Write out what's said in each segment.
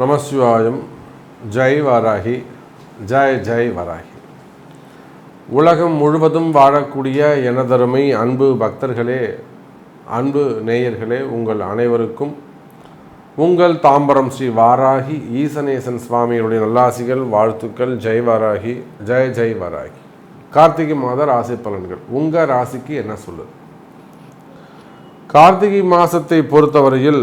நமசிவாயம் ஜெய் வாராகி ஜெய் ஜெய் வராகி. உலகம் முழுவதும் வாழக்கூடிய எனதருமை அன்பு பக்தர்களே அன்பு நேயர்களே உங்கள் அனைவருக்கும் உங்கள் தாம்பரம் ஸ்ரீ வாராகி ஈசனேசன் சுவாமியுடைய நல்லாசிகள் வாழ்த்துக்கள் ஜெய் வாராகி ஜெய் ஜெய் வாராகி. கார்த்திகை மாத ராசி பலன்கள். உங்கள் ராசிக்கு என்ன சொல்லுது? கார்த்திகை மாதத்தை பொறுத்தவரையில்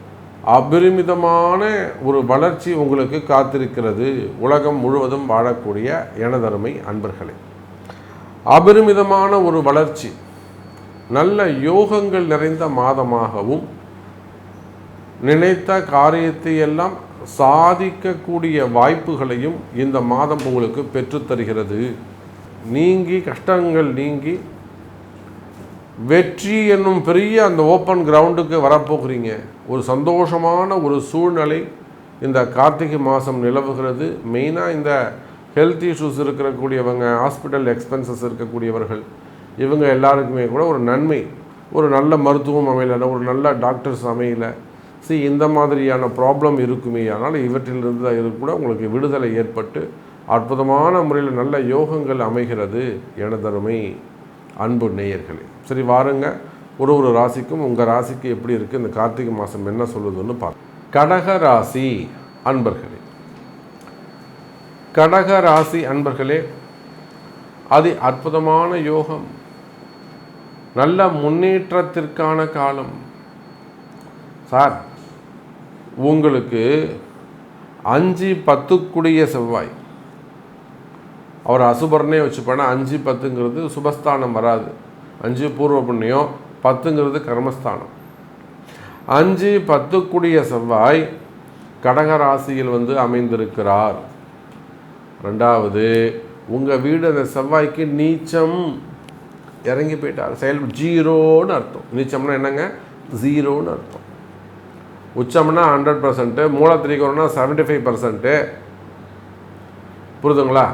அபரிமிதமான ஒரு வளர்ச்சி உங்களுக்கு காத்திருக்கிறது. உலகம் முழுவதும் வாழக்கூடிய எனதருமை அன்பர்களே அபரிமிதமான ஒரு வளர்ச்சி நல்ல யோகங்கள் நிறைந்த மாதமாகவும் நினைத்த காரியத்தை எல்லாம் சாதிக்கக்கூடிய வாய்ப்புகளையும் இந்த மாதம் உங்களுக்கு பெற்றுத்தருகிறது. நீங்கி கஷ்டங்கள் நீங்கி வெற்றி என்னும் பெரிய அந்த ஓப்பன் கிரவுண்டுக்கு வரப்போகிறீங்க. ஒரு சந்தோஷமான ஒரு சூழ்நிலை இந்த கார்த்திகை மாதம் நிலவுகிறது. மெயினாக இந்த ஹெல்த் இஷ்யூஸ் இருக்கக்கூடியவங்க ஹாஸ்பிட்டல் எக்ஸ்பென்சஸ் இருக்கக்கூடியவர்கள் இவங்க எல்லாருக்குமே கூட ஒரு நன்மை. ஒரு நல்ல மருத்துவம் அமையலை ஒரு நல்ல டாக்டர்ஸ் அமையலை. சி இந்த மாதிரியான ப்ராப்ளம் இருக்குமே. ஆனால் இவற்றிலிருந்து இது கூட உங்களுக்கு விடுதலை ஏற்பட்டு அற்புதமான முறையில் நல்ல யோகங்கள் அமைகிறது. எனதருமை. அன்பு நேயர்களே. சரி வாருங்க. ஒரு ஒரு ராசிக்கும் உங்கள் ராசிக்கு எப்படி இருக்குது இந்த கார்த்திகை மாதம் என்ன சொல்லுதுன்னு பார்க்க கடக ராசி அன்பர்களே. கடக ராசி அன்பர்களே அது அற்புதமான யோகம். நல்ல முன்னேற்றத்திற்கான காலம். சார் உங்களுக்கு அஞ்சு பத்துக்குடிய செவ்வாய். அவர் அசுபர்னே வச்சுப்போனா அஞ்சு பத்துங்கிறது சுபஸ்தானம் வராது. அஞ்சு பூர்வ புண்ணியம் பத்துங்கிறது கர்மஸ்தானம். அஞ்சு பத்துக்குடிய செவ்வாய் கடகராசியில் வந்து அமைந்திருக்கிறார். ரெண்டாவது உங்கள் வீடு அந்த செவ்வாய்க்கு நீச்சம். இறங்கி போயிட்டார். செயல் ஜீரோன்னு அர்த்தம். நீச்சம்னா என்னங்க? ஜீரோன்னு அர்த்தம். உச்சம்னா ஹண்ட்ரட் பர்சன்ட்டு மூலத்திரிகோணம்னா செவன்ட்டி ஃபைவ் பர்சன்ட்டு புரிதுங்களா?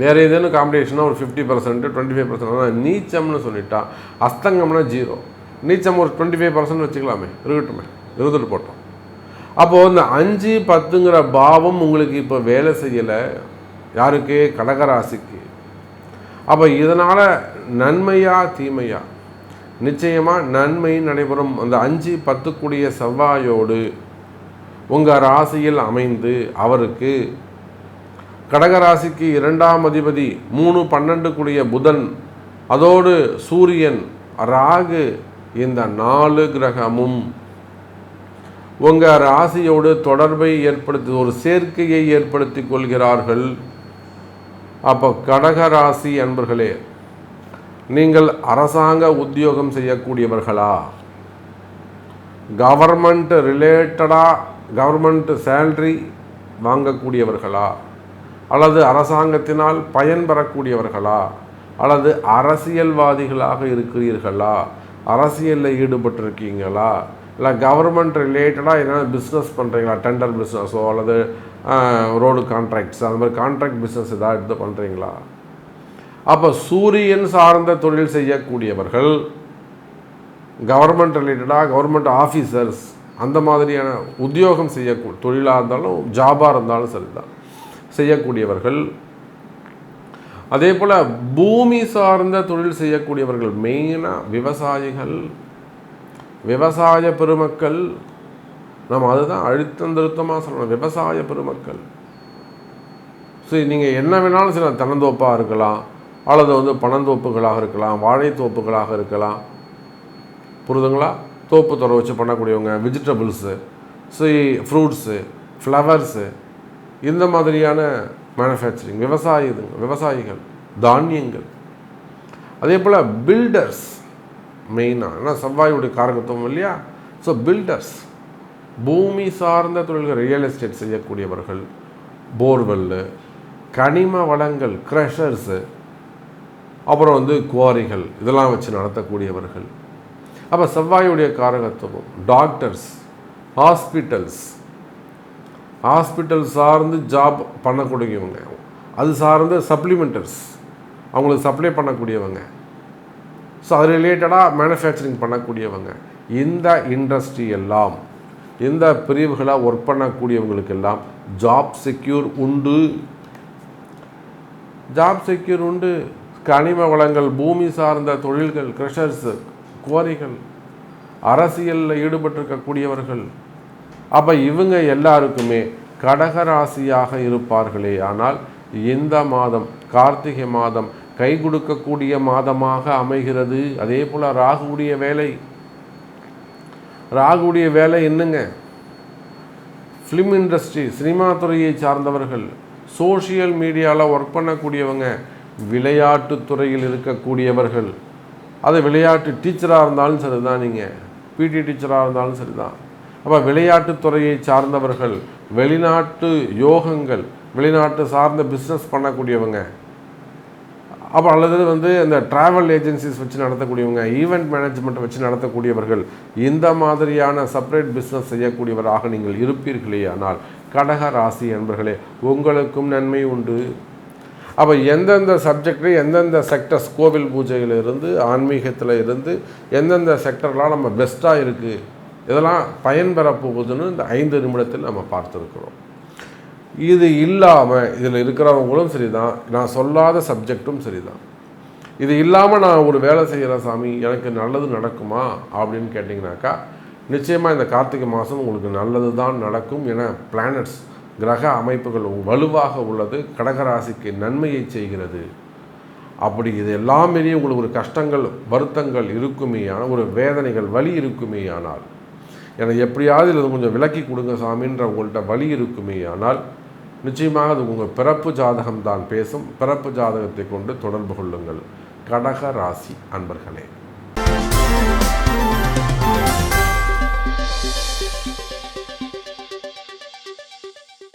வேறு ஏதேனும் காம்படிஷனாக ஒரு fifty percent twenty five percent நீச்சம்னு சொல்லிட்டா அஸ்தங்கம்னா ஜீரோ நீச்சம் ஒரு டுவெண்ட்டி ஃபைவ் பர்சன்ட் வச்சுக்கலாமே இருக்கட்டுமே இருந்துட்டு போட்டோம். அப்போது இந்த அஞ்சு பத்துங்கிற பாவம் உங்களுக்கு இப்போ வேலை செய்யலை யாருக்கு? கடகராசிக்கு. அப்போ இதனால் நன்மையா தீமையா? நிச்சயமாக நன்மை நடைபெறும். அந்த அஞ்சு பத்துக்குடிய செவ்வாயோடு உங்கள் ராசியில் அமைந்து அவருக்கு கடகராசிக்கு இரண்டாம் அதிபதி மூணு பன்னெண்டு கூடிய புதன். அதோடு சூரியன் ராகு இந்த நாலு கிரகமும். உங்கள் ராசியோடு தொடர்பை ஏற்படுத்தி ஒரு சேர்க்கையை ஏற்படுத்தி கொள்கிறார்கள். அப்போ கடக ராசி அன்பர்களே நீங்கள் அரசாங்க உத்தியோகம் செய்யக்கூடியவர்களா? கவர்மெண்ட் ரிலேட்டடாக கவர்மெண்ட் சேல்ரி வாங்கக்கூடியவர்களா? அல்லது அரசாங்கத்தினால் பயன்பெறக்கூடியவர்களா? அல்லது அரசியல்வாதிகளாக இருக்கிறீர்களா? அரசியலில் ஈடுபட்டிருக்கீங்களா? இல்லை கவர்மெண்ட் ரிலேட்டடாக என்ன பிஸ்னஸ் பண்ணுறீங்களா டெண்டர் பிஸ்னஸோ அல்லது ரோடு கான்ட்ராக்ட்ஸ் அந்த மாதிரி கான்ட்ராக்ட் பிஸ்னஸ் ஏதாவது எடுத்து பண்ணுறீங்களா அப்போ சூரியன் சார்ந்த தொழில் செய்யக்கூடியவர்கள் கவர்மெண்ட் ரிலேட்டடாக கவர்மெண்ட் ஆஃபீஸர்ஸ் அந்த மாதிரியான உத்தியோகம் செய்ய தொழிலாக இருந்தாலும் ஜாபாக இருந்தாலும் சரிதான். செய்யக்கூடியவர்கள். அதே போல் பூமி சார்ந்த தொழில் செய்யக்கூடியவர்கள் மெயினாக விவசாயிகள் விவசாய பெருமக்கள். நம்ம அதுதான் அழுத்தம் திருத்தமாக சொல்லணும். விவசாய பெருமக்கள். சரி நீங்கள் என்ன வேணாலும் சில தனந்தோப்பாக இருக்கலாம் அல்லது வந்து பணந்தோப்புகளாக இருக்கலாம் வாழைத்தோப்புகளாக இருக்கலாம். புரிதுங்களா? தோப்பு துறை வச்சு பண்ணக்கூடியவங்க வெஜிடபிள்ஸு சி ஃப்ரூட்ஸு ஃப்ளவர்ஸு இந்த மாதிரியான மேனுஃபேக்சரிங் விவசாயிதுங்க விவசாயிகள் தானியங்கள். அதே போல் பில்டர்ஸ் மெயினாக ஏன்னா செவ்வாயுடைய காரகத்துவம் இல்லையா? ஸோ பில்டர்ஸ் பூமி சார்ந்த தொழில்கள் ரியல் எஸ்டேட் செய்யக்கூடியவர்கள் போர்வெல்லு கனிம வளங்கள் க்ரஷர்ஸு அப்புறம் வந்து குவாரிகள் இதெல்லாம் வச்சு நடத்தக்கூடியவர்கள். அப்போ செவ்வாயுடைய காரகத்துவம் டாக்டர்ஸ் ஹாஸ்பிட்டல்ஸ் ஹாஸ்பிட்டல் சார்ந்து ஜாப் பண்ணக்கூடியவங்க. அது சார்ந்த சப்ளிமெண்டர்ஸ் அவங்களுக்கு சப்ளை பண்ணக்கூடியவங்க. ஸோ அது ரிலேட்டடாக மேனுஃபேக்சரிங் பண்ணக்கூடியவங்க. இந்த இண்டஸ்ட்ரி எல்லாம் இந்த பிரிவுகளாக ஒர்க் பண்ணக்கூடியவங்களுக்கெல்லாம் ஜாப் செக்யூர் உண்டு. ஜாப் செக்யூர் உண்டு. கனிம வளங்கள் பூமி சார்ந்த தொழில்கள் க்ரெஷர்ஸு குவாரிகள் அரசியலில் ஈடுபட்டிருக்கக்கூடியவர்கள் அப்போ இவங்க எல்லாருக்குமே கடகராசியாக இருப்பார்களே. ஆனால் இந்த மாதம் கார்த்திகை மாதம் கை கொடுக்கக்கூடிய மாதமாக அமைகிறது. அதே போல் ராகுடைய வேலை. ராகுடைய வேலை என்னங்க? ஃபிலிம் இண்டஸ்ட்ரி சினிமா துறையை சார்ந்தவர்கள் சோஷியல் மீடியாவில் ஒர்க் பண்ணக்கூடியவங்க விளையாட்டு துறையில் இருக்கக்கூடியவர்கள். அது விளையாட்டு டீச்சராக இருந்தாலும் சரி தான் நீங்கள் பிடி டீச்சராக இருந்தாலும் சரி தான் அப்போ விளையாட்டுத்துறையை சார்ந்தவர்கள் வெளிநாட்டு யோகங்கள் வெளிநாட்டு சார்ந்த பிஸ்னஸ் பண்ணக்கூடியவங்க அப்போ அல்லது வந்து இந்த ட்ராவல் ஏஜென்சிஸ் வச்சு நடத்தக்கூடியவங்க ஈவெண்ட் மேனேஜ்மெண்ட் வச்சு நடத்தக்கூடியவர்கள் இந்த மாதிரியான செப்பரேட் பிஸ்னஸ் செய்யக்கூடியவராக நீங்கள் இருப்பீர்களே ஆனால் கடக ராசி என்பர்களே உங்களுக்கும் நன்மை உண்டு. அப்போ எந்தெந்த சப்ஜெக்டு எந்தெந்த செக்டர்ஸ் கோவில் பூஜையில் இருந்து ஆன்மீகத்தில் இருந்து எந்தெந்த செக்டர்லாம் நம்ம பெஸ்ட்டாக இருக்குது இதெல்லாம் பயன்பெற போகுதுன்னு இந்த ஐந்து நிமிடத்தில் நம்ம பார்த்துருக்குறோம். இது இல்லாமல் இதில் இருக்கிறவங்களும் சரி தான் நான் சொல்லாத சப்ஜெக்டும் சரி தான் இது இல்லாமல் நான் ஒரு வேலை செய்கிற சாமி எனக்கு நல்லது நடக்குமா அப்படின்னு கேட்டிங்கனாக்கா நிச்சயமாக இந்த கார்த்திகை மாதம் உங்களுக்கு நல்லது தான் நடக்கும் என பிளானட்ஸ் கிரக அமைப்புகள் வலுவாக உள்ளது. கடகராசிக்கு நன்மையை செய்கிறது. அப்படி இது எல்லாம் உங்களுக்கு ஒரு கஷ்டங்கள் வருத்தங்கள் இருக்குமேயான ஒரு வேதனைகள் வலி இருக்குமேயானால் எனக்கு எப்படியாவது இது கொஞ்சம் விலக்கி கொடுங்க சாமின்ற உங்கள்கிட்ட வழி இருக்குமே ஆனால் நிச்சயமாக அது உங்கள் பிறப்பு ஜாதகம் தான் பேசும். பிறப்பு ஜாதகத்தை கொண்டு தொடர்பு கொள்ளுங்கள். கடக ராசி அன்பர்களே.